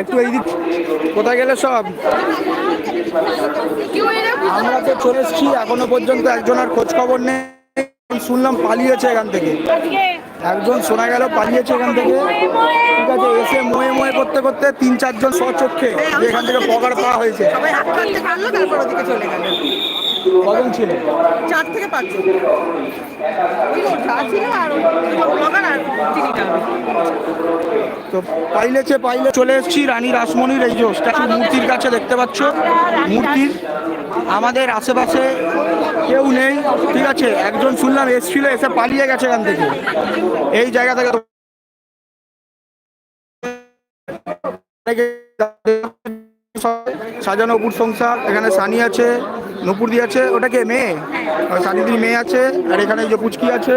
একটু এই দিক কোথায় গেলে সব? আমরা তো চলে এসেছি, এখনও পর্যন্ত একজনের খোঁজ খবর নেই। শুনলাম পালিয়েছে এখান থেকে। একজন শোনা গেল পালিয়েছে এখান থেকে। ঠিক আছে, এসে মোয়ে মোয়ে করতে করতে তিন চারজন স্বচক্ষে এখান থেকে পকার পাওয়া হয়েছে। কজন ছিল? চার থেকে চিনিটা তো পাইলেছে পাইলে চলে এসেছি রানী রাসমণির এই যে স্ট্যাচু মূর্তির কাছে দেখতে পাচ্ছ মূর্তির। আমাদের আশেপাশে কেউ নেই ঠিক আছে একজন শুনলাম এসছিল এসে পালিয়ে গেছে এখান থেকে। এই জায়গা থেকে সাজানো অপুর সংসার এখানে সানি আছে নপুরদি আছে ওটা কে মেয়ে সানিদির মেয়ে আছে আর এখানে যে পুচকি আছে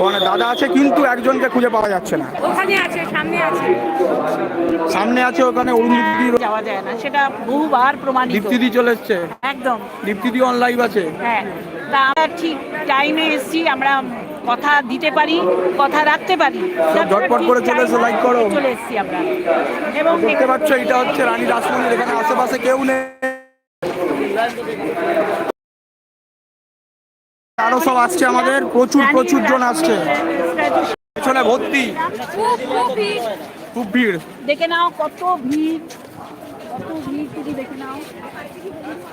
ওখানে দাদা আছে কিন্তু একজনকে খুঁজে পাওয়া যাচ্ছে না। ওখানে আছে সামনে আছে। সামনে আছে ওখানে অরুণদীপ্তি যাওয়া যায় না সেটা বহুবার প্রমাণিত। দীপ্তিদি চলে এসছে। একদম। দীপ্তিদি অন লাইভ আছে। হ্যাঁ তা আমরা ঠিক টাইমে এসেছি আমরা কথা দিতে পারি কথা রাখতে পারি। ঝটপট করে চলে এসো, like করো। চলে এসেছি আমরা। এবং দেখতে পাচ্ছ এটা হচ্ছে রানী রাসমণির এখানে আশেপাশে কেউ নেই। আরও সব আসছে আমাদের প্রচুর প্রচুর জন আসছে। পেছনে ভর্তি। খুব ভিড়। দেখে নাও কত ভিড়। কত ভিড় শুধু দেখে নাও।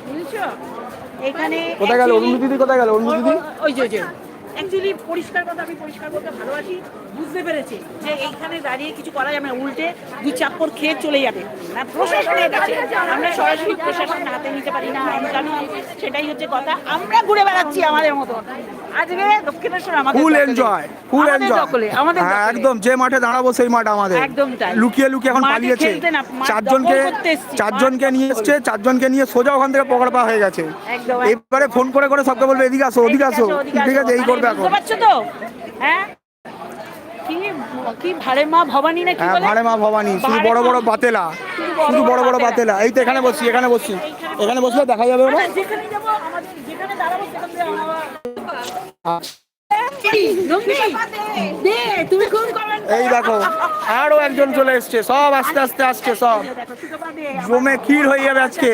বুঝেছ? এখানে কোথায় গেল? অরুণ দিদি কোথায় গেল? অরুণ দিদি? ওই যে ওই যে। অ্যাকচুয়ালি পরিষ্কার কথা, আমি পরিষ্কার করতে ভালোবাসি, বুঝতে পেরেছি যে এইখানে দাঁড়িয়ে কিছু করা যাবে না, উল্টে দুই চাপ্পর খেয়ে চলে যাবে। না প্রশাসনের কাছে, আমরা সরাসরি প্রশাসন হাতে নিতে পারি না, আমি জানি সেটাই হচ্ছে কথা। আমরা ঘুরে বেড়াচ্ছি আমাদের মতো। আজকে দক্ষিণেশ্বর আমাদের ফুল। এনজয় ফুল এনজয় আমাদের হ্যাঁ একদম যে মাঠে দাঁড়াবো সেই মাঠ আমাদের। একদম তাই। লুকিয়ে লুকিয়ে এখন পালিয়েছে। চারজনকে চারজনকে নিয়ে। এসছে চারজনকে নিয়ে সোজা ওখান থেকে পকড় পাওয়া হয়ে গেছে। এবারে ফোন করে করে সবকে বলবে এদিকে আসো ওদিকে আসো। ঠিক আছে এই করবে এখন। তো? হ্যাঁ? কি কি ভাড়ে মা ভবানী না কি হ্যাঁ বলে? ভাড়ে মা ভবানী শুধু বড় বড় বাতেলা। শুধু বড় বড় বাতেলা। এই তো এখানে বসছি এখানে বসছি। এখানে বসলে দেখা যাবে আচ্ছা, যেখানে যাব আমাদের যেখানে দাঁড়াবো সেখান এই দেখো আরও একজন চলে এসছে। সব আস্তে আস্তে আসছে সব। জমে ক্ষীর হয়ে যাবে আজকে।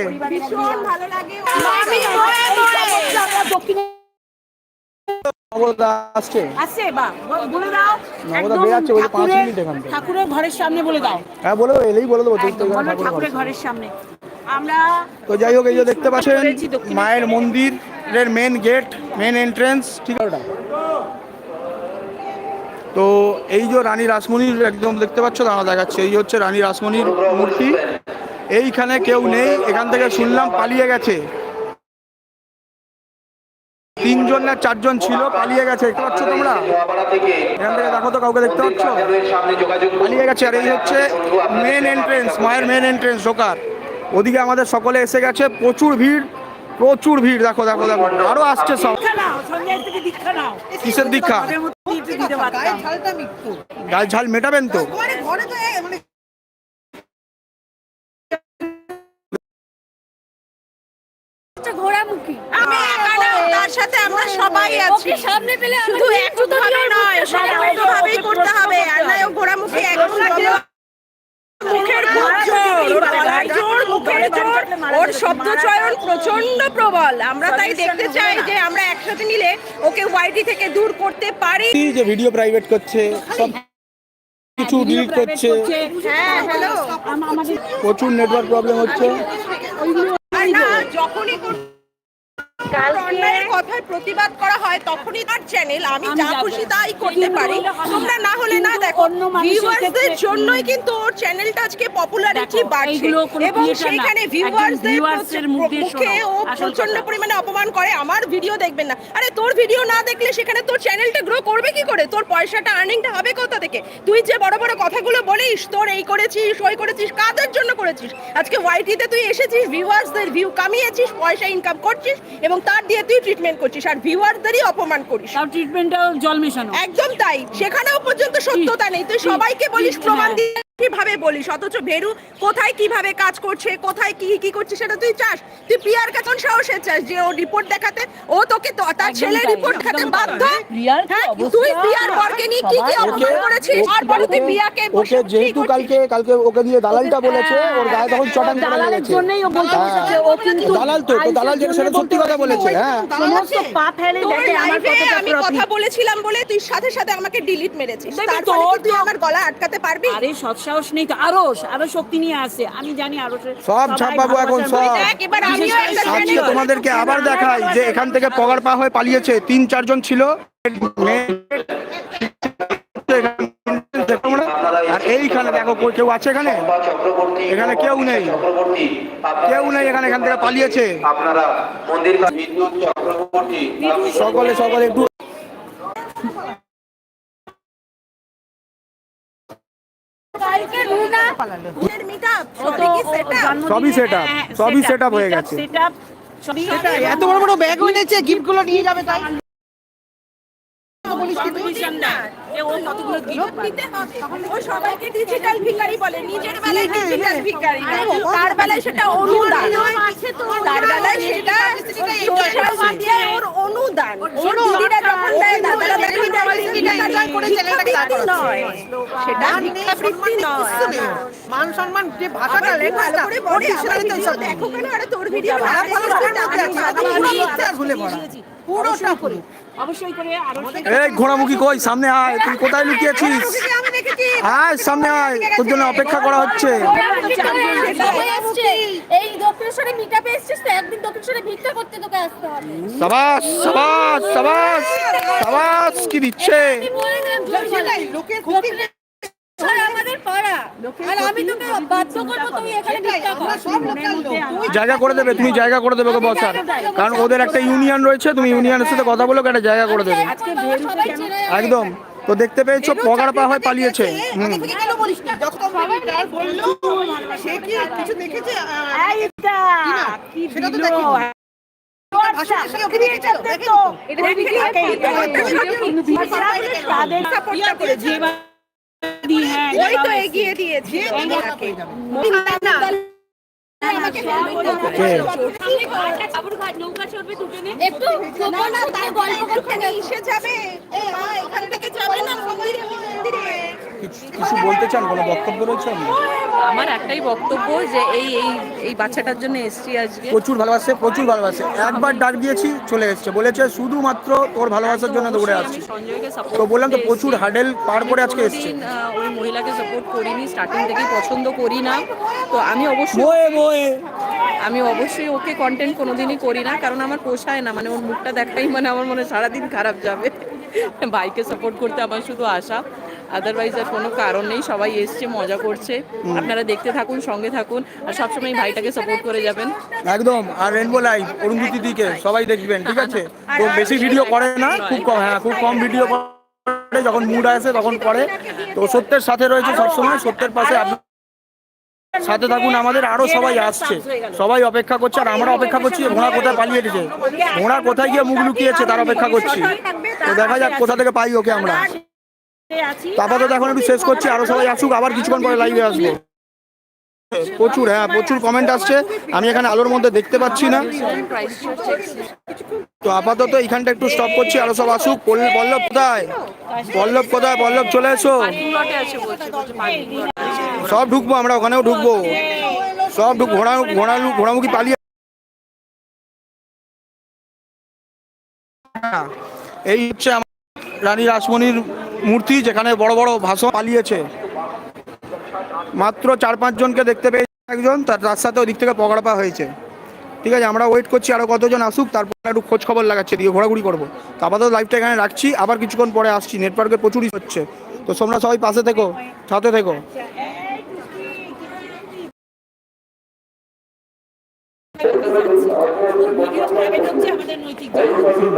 ঠাকুরের- ঘরের সামনে বলে দাও। হ্যাঁ বলে দেবো, এলেই বলে দেবো তো একদম এখানে বলো ঠাকুর ঠাকুরের ঘরের সামনে। আমরা তো যাই হোক এই যে দেখতে পাচ্ছেন করেছি দক্ষিণেশ্বরে। মন্দিরের মেন গেট মেন এন্ট্রেন্স ঠিক আছে? তো এই যে রানী রাসমণির একদম দেখতে পাচ্ছ দাঁড়া দেখাচ্ছে। এই হচ্ছে রানী রাসমণির মূর্তি। এইখানে কেউ নেই, এখান থেকে শুনলাম পালিয়ে গেছে। তিনজন না চারজন ছিল, পালিয়ে গেছে। দেখতে পাচ্ছ তোমরা? এখান থেকে দেখো তো, কাউকে দেখতে পাচ্ছ? পালিয়ে গেছে। আর এই হচ্ছে মেন এন্ট্রেন্স মায়ের মেন এন্ট্রেন্স ঢোকার ওদিকে আমাদের সকলে এসে গেছে, প্রচুর ভিড়। প্রচুর ভিড় দেখো দেখো দেখো। আরও আসছে সব। কিসের দীক্ষা? একটু গাছ ঝাল মেটাবেন তো। ঘরে ঘরে তো এ- মানে ঘোড়ামুখী। আমি একা না, তার সাথে আমরা সবাই আছি। সামনে পেলে শুধু একভাবে নয় সম্পূর্ণভাবেই করতে হবে। আর ও ঘোড়ামুখী একদম। মুখের খুব জোর মুখের জোর ওর শব্দ চয়ন প্রচণ্ড প্রবল। আমরা তাই দেখতে চাই যে আমরা একসাথে মিলে ওকে ওয়াইটি থেকে দূর করতে পারি। যে ভিডিও প্রাইভেট করছে সব কিছু ডিলিট করছে। হ্যাঁ হ্যালো। প্রচুর নেটওয়ার্ক প্রবলেম হচ্ছে। যখনই অন্যায়ের কথায় প্রতিবাদ করা হয় তখনই তার চ্যানেল আমি যা খুশি তাই করতে পারি। তোমরা না হলে না দেখো ভিউয়ার্সদের জন্যই কিন্তু ওর চ্যানেলটা আজকে পপুলারিটি বাড়ছে। এবং creator না। সেইখানে একদম ভিউয়ার্সদের মুখে ও প্রচণ্ড পরিমাণে অপমান করে। আমার ভিডিও দেখবেন না। আরে তোর ভিডিও না দেখলে সেখানে তোর চ্যানেলটা গ্রো করবে কি করে? তোর পয়সাটা আর্নিংটা হবে কোথা থেকে? তুই যে বড় বড় কথাগুলো বলিস তোর এই করেছিস ওই করেছিস কাদের জন্য করেছিস? আজকে ওয়াইটিতে তুই এসেছিস ভিউয়ার্সদের ভিউ কামিয়েছিস পয়সা ইনকাম করছিস এবং তার দিয়ে তুই ট্রিটমেন্ট করছিস আর ভিউয়ারদেরই অপমান করিস। তার ট্রিটমেন্টটাও জল মেশানো। একদম তাই। সেখানেও পর্যন্ত সত্যতা নেই। তুই সবাইকে বলিস প্রমাণ দিয়ে কীভাবে বলিস? অথচ ভেরু কোথায় কীভাবে কাজ করছে কোথায় কি কি করছে সেটা তুই চাস। তুই পিয়ার কাছে সাহসে চাস যে ও রিপোর্ট দেখাতে ও তোকে তার ছেলে রিপোর্ট দেখাতে বাধ্য? হ্যাঁ, অবস্থা? তুই পিয়ার বরকে নিয়ে কি কি অপমান করেছিস? তারপরে তুই বসে ওকে যেহেতু কালকে কালকে ওকে দিয়ে দালালটা বলেছে ওর গায়ে তখন চটান করে দালালের জন্যই ও বলতে হ্যাঁ। বসেছে ও কিন্তু দালাল তো, দালাল যেটা সেটা সত্যি কথা বলেছে, হ্যাঁ। সমস্ত পা ফেলে দেখে আমার কতটা আমি কথা বলেছিলাম বলে তুই সাথে সাথে আমাকে ডিলিট মেরেছিস। তারপরে তুই আমার গলা আটকাতে পারবি? আরে সৎসাহস নেই তো আরও আরও শক্তি নিয়ে আসে। আমি জানি আরও সব ছাপাবো এখন সব। আজকে তোমাদেরকে আবার দেখাই যে এখান থেকে পগার পা হয়ে পালিয়েছে। তিন চারজন ছিল। আর এইখানে দেখো কেউ আছে এখানে? এখানে কেউ নেই। কেউ নেই এখানে এখান থেকে পালিয়েছে। আপনারা মন্দির সকলে সকলে একটু সবই কি setup? সবই up, সবই set হয়ে গেছে। সেট এত বড় বড় ব্যাগ এনেছে গিফটগুলো নিয়ে যাবে তাই? competition না যে ও কতগুলো লোক গিফট দিতে হবে। ও সবাইকে ডিজিটাল ভিখারি বলে নিজের বেলায় ডিজিটাল ভিখারি না। তার বেলায় সেটা অনুদান। দিদিরা নয় সেটা ভিক্ষাবৃত্তি নয় মান সম্মান যে ভাষাটা লেখা ভালো করে পড়ে আমার দেখো কেন আরে তোর ভিডিও ভাড়া ভালো ভাড়ার মধ্যে আছে, আগে পুরো মিথ্যা ভুলে ভরা। পুরোটা করে অবশ্যই করে আরও এই ঘোড়ামুখী কই সামনে আয় তুই কোথায় লুকিয়েছিস আয় সামনে আয় তোর জন্য অপেক্ষা করা হচ্ছে এই দক্ষিণেশ্বরে এসেছিস তো একদিন দক্ষিণেশ্বরে ভিক্ষা করতে তোকে আসতে হবে। সাবাস সাবাস সাবাস সাবাস কি দিচ্ছে। লোকের আমাদের পাড়া। আর আমি তোকে বাধ্য করব এখানে ভিক্ষা কর। জায়গা করে দেবে তুমি জায়গা করে দেবে ওকে বসার কারণ ওদের একটা ইউনিয়ন রয়েছে তুমি ইউনিয়নের সাথে কথা বলো একটা জায়গা করে দেবে। একদম। তো দেখতে পেয়েছ পগার পা হয়ে পালিয়েছে। হ্যাঁ ওই তো এগিয়ে দিয়েছে। একটু না তার গল্প করতে এসে যাবে। মা এখান থেকে যাবে না মন্দিরে। কিছু বলতে চান? কোনো বক্তব্য রয়েছে? আমার একটাই বক্তব্য যে এই এই এই বাচ্চাটার জন্য এসছি আজকে। প্রচুর ভালোবাসে প্রচুর ভালোবাসে। একবার ডাক দিয়েছি চলে এসছে। বলেছে শুধুমাত্র তোর ভালোবাসার জন্য দৌড়ে আসছি। তো বললাম তো প্রচুর হার্ডেল পার করে আজকে এসছে। ওই মহিলাকে সাপোর্ট করিনি স্টার্টিং থেকেই পছন্দ করি না। তো আমি অবশ্যই বয়ে আমি অবশ্যই ওকে কন্টেন্ট কোনোদিনই করি না কারণ আমার পোষায় না। মানে ওর মুখটা দেখাই মানে আমার মনে সারাদিন খারাপ যাবে। ভাইকে সাপোর্ট করতে আমার শুধু আশা। আদারওয়াইজ আর কোনো কারণ নেই সবাই এসছে মজা করছে। আপনারা দেখতে থাকুন সঙ্গে থাকুন আর সবসময় ভাইটাকে সাপোর্ট করে যাবেন। একদম আর রেনবো লাইভ অরুন্ধতি দিকে সবাই দেখবেন ঠিক আছে? তো বেশি ভিডিও করে না খুব কম হ্যাঁ খুব কম ভিডিও করে যখন মুড আসে তখন করে। তো সত্যের সাথে রয়েছে সবসময় সত্যের পাশে আপনি সাথে থাকুন আমাদের আরও সবাই আসছে। সবাই অপেক্ষা করছে আর আমরা অপেক্ষা করছি ঘোড়া কোথায় পালিয়ে গেছে। ঘোড়া কোথায় গিয়ে মুখ লুকিয়েছে তার অপেক্ষা করছি। তো দেখা যাক কোথা থেকে পাই ওকে আমরা। আপাতত এখন একটু শেষ করছি, আরও সবাই আসুক, আবার কিছুক্ষণ পরে লাইভে আসব। প্রচুর হ্যাঁ প্রচুর কমেন্ট আসছে। আমি এখানে আলোর মধ্যে দেখতে পাচ্ছি না। তো আপাতত এইখানটা একটু স্টপ করছি, আরও সব আসুক। পল্ল- পল্লব কোথায়? পল্লব কোথায়? পল্লব, চলে এসো। সব ঢুকবো আমরা, ওখানেও ঢুকবো। সব ঢুক ঘোড়া ঘোড়া ঘোড়ামুখী পালিয়ে এই হচ্ছে আমার রানী রাসমণির মূর্তি যেখানে বড় বড় ভাষণ পালিয়েছে। মাত্র চার পাঁচ জনকে দেখতে পেয়েছি একজন, তার তার সাথে ওদিক থেকে পকড়াপা হয়েছে। ঠিক আছে, আমরা ওয়েট করছি আরও কতজন আসুক, তারপর একটু খোঁজ খবর লাগাচ্ছে দিয়ে ঘোরাঘুরি করব। তো আপাতত লাইভটা এখানে রাখছি, আবার কিছুক্ষণ পরে আসছি নেটওয়ার্কের প্রচুরই হচ্ছে। তো তোমরা সবাই পাশে থেকো, সাথে থেকো।